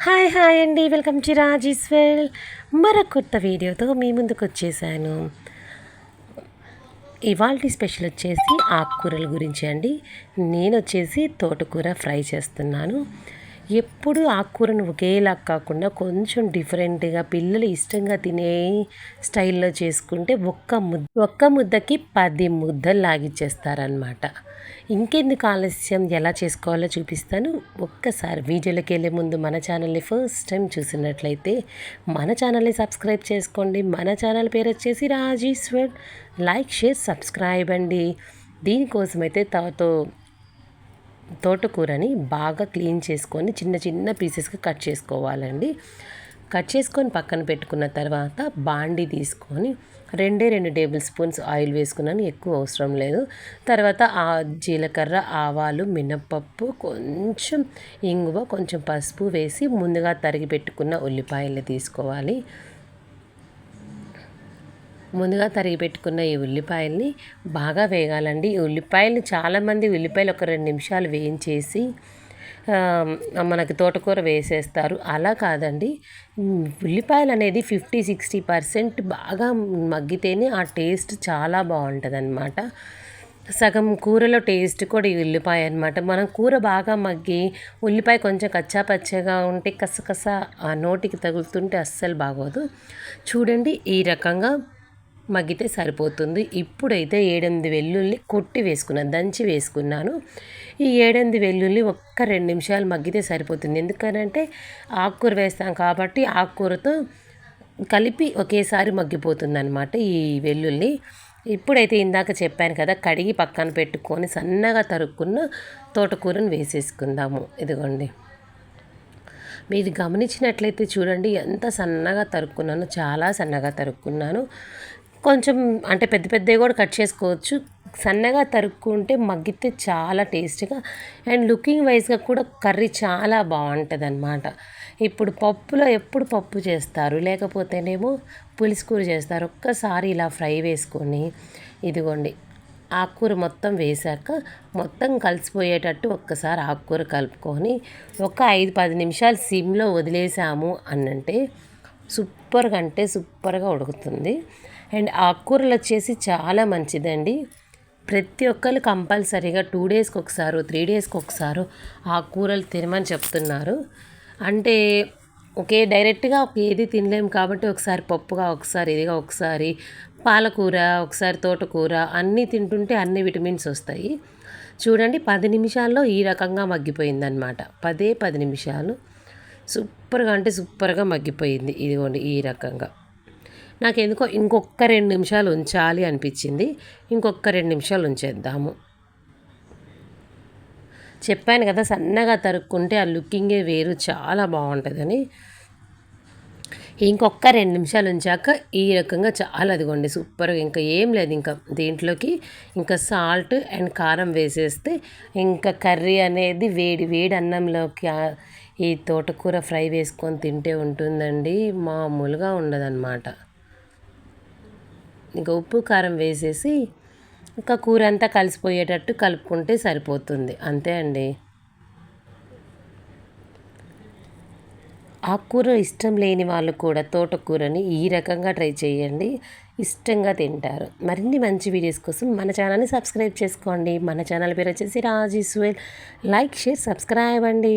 Hi hi అండి. Welcome to Rajiswell మరో కొత్త వీడియోతో మీ ముందుకు వచ్చేసాను. ఇవాళ స్పెషల్ వచ్చేసి ఆకుకూరల గురించి అండి. నేను వచ్చేసి తోటకూర ఫ్రై చేస్తున్నాను. ఎప్పుడు ఆకుకూరను ఒకేలా కాకుండా కొంచెం డిఫరెంట్గా పిల్లలు ఇష్టంగా తినే స్టైల్లో చేసుకుంటే ఒక్క ముద్ద ఒక్క ముద్దకి పది ముద్దలు లాగిచ్చేస్తారనమాట ఇంకెందుకు ఆలస్యం? ఎలా చేసుకోవాలో చూపిస్తాను. ఒక్కసారి వీడియోలోకి వెళ్ళే ముందు మన ఛానల్ని ఫస్ట్ టైం చూసినట్లయితే మన ఛానల్ని సబ్స్క్రైబ్ చేసుకోండి. మన ఛానల్ పేరు వచ్చేసి రాజీశ్వర్. లైక్ షేర్ సబ్స్క్రైబ్ అండి. దీనికోసమైతే తాతో తోటకూరని బాగా క్లీన్ చేసుకొని చిన్న చిన్న పీసెస్గా కట్ చేసుకోవాలండి. కట్ చేసుకొని పక్కన పెట్టుకున్న తర్వాత బాండి తీసుకొని రెండే రెండు టేబుల్ స్పూన్స్ ఆయిల్ వేసుకున్నాను ఎక్కువ అవసరం లేదు. తర్వాత ఆ జీలకర్ర ఆవాలు మినప్పప్పు కొంచెం ఇంగువ కొంచెం పసుపు వేసి ముందుగా తరిగి పెట్టుకున్న ఉల్లిపాయలు తీసుకోవాలి. ముందుగా తరిగి పెట్టుకున్న ఈ ఉల్లిపాయల్ని బాగా వేగాలండి. ఈ ఉల్లిపాయలు చాలామంది ఉల్లిపాయలు ఒక రెండు నిమిషాలు వేయించేసి మనకి తోటకూర వేసేస్తారు. అలా కాదండి. ఉల్లిపాయలు అనేది ఫిఫ్టీ సిక్స్టీ పర్సెంట్ బాగా మగ్గితేనే ఆ టేస్ట్ చాలా బాగుంటుంది అనమాట సగం కూరలో టేస్ట్ కూడా ఈ ఉల్లిపాయ అనమాట మనం కూర బాగా మగ్గి ఉల్లిపాయ కొంచెం కచ్చా పచ్చగా ఉంటే కసకస ఆ నోటికి తగులుతుంటే అస్సలు బాగోదు. చూడండి ఈ రకంగా మగ్గితే సరిపోతుంది. ఇప్పుడైతే ఏడెనిమిది వెల్లుల్లి కొట్టి వేసుకున్నాను దంచి వేసుకున్నాను. ఈ ఏడెనిమిది వెల్లుల్లి ఒక్క రెండు నిమిషాలు మగ్గితే సరిపోతుంది. ఎందుకనంటే ఆకుకూర వేస్తాం కాబట్టి ఆకుకూరతో కలిపి ఒకేసారి మగ్గిపోతుంది అనమాట ఈ వెల్లుల్లి. ఇప్పుడైతే ఇందాక చెప్పాను కదా కడిగి పక్కన పెట్టుకొని సన్నగా తరుక్కున్న తోటకూరను వేసేసుకుందాము. ఇదిగోండి. మీరు గమనించినట్లయితే చూడండి ఎంత సన్నగా తరుక్కున్నాను చాలా సన్నగా తరుక్కున్నాను. కొంచెం అంటే పెద్ద పెద్దవి కూడా కట్ చేసుకోవచ్చు. సన్నగా తరుక్కుంటే మగ్గితే చాలా టేస్ట్గా అండ్ లుకింగ్ వైజ్గా కూడా కర్రీ చాలా బాగుంటుంది అనమాట ఇప్పుడు పప్పులో ఎప్పుడు పప్పు చేస్తారు? లేకపోతేనేమో పులిసికూర కూర చేస్తారు. ఒక్కసారి ఇలా ఫ్రై వేసుకొని ఇదిగోండి ఆకుకూర మొత్తం వేశాక మొత్తం కలిసిపోయేటట్టు ఒక్కసారి ఆకుకూర కలుపుకొని ఒక ఐదు పది నిమిషాలు సిమ్లో వదిలేసాము అనంటే సూపర్గా అంటే సూపర్గా ఉడుకుతుంది. అండ్ ఆకుకూరలు వచ్చేసి చాలా మంచిదండి. ప్రతి ఒక్కరు కంపల్సరీగా టూ డేస్కి ఒకసారి త్రీ డేస్కి ఒకసారి ఆకుకూరలు తినమని చెప్తున్నారు. అంటే ఒకే డైరెక్ట్గా ఏది తినలేము కాబట్టి ఒకసారి పప్పుగా ఒకసారి ఇదిగా ఒకసారి పాలకూర ఒకసారి తోటకూర అన్నీ తింటుంటే అన్ని విటమిన్స్ వస్తాయి. చూడండి పది నిమిషాల్లో ఈ రకంగా మగ్గిపోయిందనమాట పదే పది నిమిషాలు. సూపర్గా అంటే సూపర్గా మగ్గిపోయింది. ఇదిగోండి ఈ రకంగా. నాకు ఎందుకో ఇంకొక రెండు నిమిషాలు ఉంచాలి అనిపించింది. ఇంకొక రెండు నిమిషాలు ఉంచేద్దాము. చెప్పాను కదా సన్నగా తరుక్కుంటే ఆ లుకింగే వేరు చాలా బాగుంటుందని. ఇంకొక రెండు నిమిషాలు ఉంచాక ఈ రకంగా చాలా అదిగోండి సూపర్గా. ఇంకా ఏం లేదు ఇంకా దీంట్లోకి ఇంకా సాల్ట్ అండ్ కారం వేసేస్తే ఇంకా కర్రీ అనేది వేడి వేడి అన్నంలోకి ఈ తోటకూర ఫ్రై వేసుకొని తింటే ఉంటుందండి మామూలుగా ఉండదన్నమాట. ఇంకా ఉప్పు కారం వేసేసి ఇంకా కూర అంతా కలిసిపోయేటట్టు కలుపుకుంటే సరిపోతుంది. అంతే అండి. ఆకుకూర ఇష్టం లేని వాళ్ళు కూడా తోటకూరని ఈ రకంగా ట్రై చేయండి. ఇష్టంగా తింటారు. మరిన్ని మంచి వీడియోస్ కోసం మన ఛానల్ని సబ్స్క్రైబ్ చేసుకోండి. మన ఛానల్ పేరు వచ్చేసి రాజీస్వెల్ లైక్ షేర్ సబ్స్క్రైబ్ అండి.